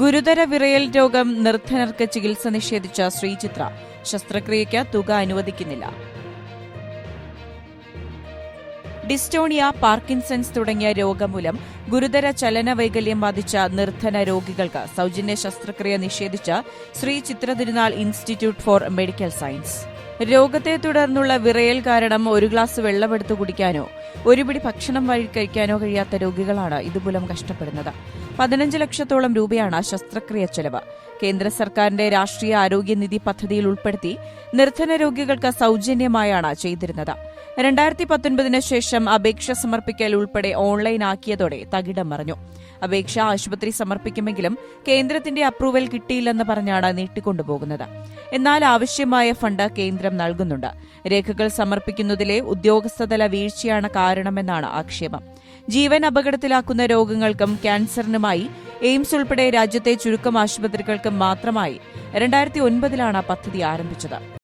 ഗുരുതര വിറയൽ രോഗം നിർധനർക്ക് ചികിത്സ നിഷേധിച്ച ശ്രീചിത്ര. ശസ്ത്രക്രിയയ്ക്ക് തുക അനുവദിക്കുന്നില്ല. ഡിസ്റ്റോണിയ പാർക്കിൻസൺസ് തുടങ്ങിയ രോഗം മൂലം ഗുരുതര ചലന വൈകല്യം ബാധിച്ച നിർധന രോഗികൾക്ക് സൌജന്യ ശസ്ത്രക്രിയ നിഷേധിച്ച ശ്രീ ചിത്ര തിരുനാൾ ഇൻസ്റ്റിറ്റ്യൂട്ട് ഫോർ മെഡിക്കൽ സയൻസ്. രോഗത്തെ തുടർന്നുള്ള വിറയൽ കാരണം ഒരു ഗ്ലാസ് വെള്ളമെടുത്തു കുടിക്കാനോ ഒരുപിടി ഭക്ഷണം വഴി കഴിക്കാനോ കഴിയാത്ത രോഗികളാണ് ഇതുമൂലം കഷ്ടപ്പെടുന്നത്. പതിനഞ്ച് ലക്ഷത്തോളം രൂപയാണ് ശസ്ത്രക്രിയ ചെലവ്. കേന്ദ്ര സർക്കാരിന്റെ രാഷ്ട്രീയ ആരോഗ്യനിധി പദ്ധതിയിൽ ഉൾപ്പെടുത്തി നിർധന രോഗികൾക്ക് സൌജന്യമായാണ് ചെയ്തിരുന്നത്. രണ്ടായിരത്തി പത്തൊൻപതിന് ശേഷം അപേക്ഷ സമർപ്പിക്കൽ ഉൾപ്പെടെ ഓൺലൈനാക്കിയതോടെ തകിടം മറിഞ്ഞു. അപേക്ഷ ആശുപത്രി സമർപ്പിക്കുമെങ്കിലും കേന്ദ്രത്തിന്റെ അപ്രൂവൽ കിട്ടിയില്ലെന്ന് പറഞ്ഞാണ് നീട്ടിക്കൊണ്ടുപോകുന്നത്. എന്നാൽ ആവശ്യമായ ഫണ്ട് കേന്ദ്രം നൽകുന്നുണ്ട്. രേഖകൾ സമർപ്പിക്കുന്നതിലെ ഉദ്യോഗസ്ഥതല വീഴ്ചയാണ് കാരണമെന്നാണ് ആക്ഷേപം. ജീവൻ അപകടത്തിലാക്കുന്ന രോഗങ്ങൾക്കും ക്യാൻസറിനുമായി എയിംസ് ഉൾപ്പെടെ രാജ്യത്തെ ചുരുക്കം ആശുപത്രികൾക്കും മാത്രമായി രണ്ടായിരത്തി ഒൻപതിലാണ് പദ്ധതി ആരംഭിച്ചത്.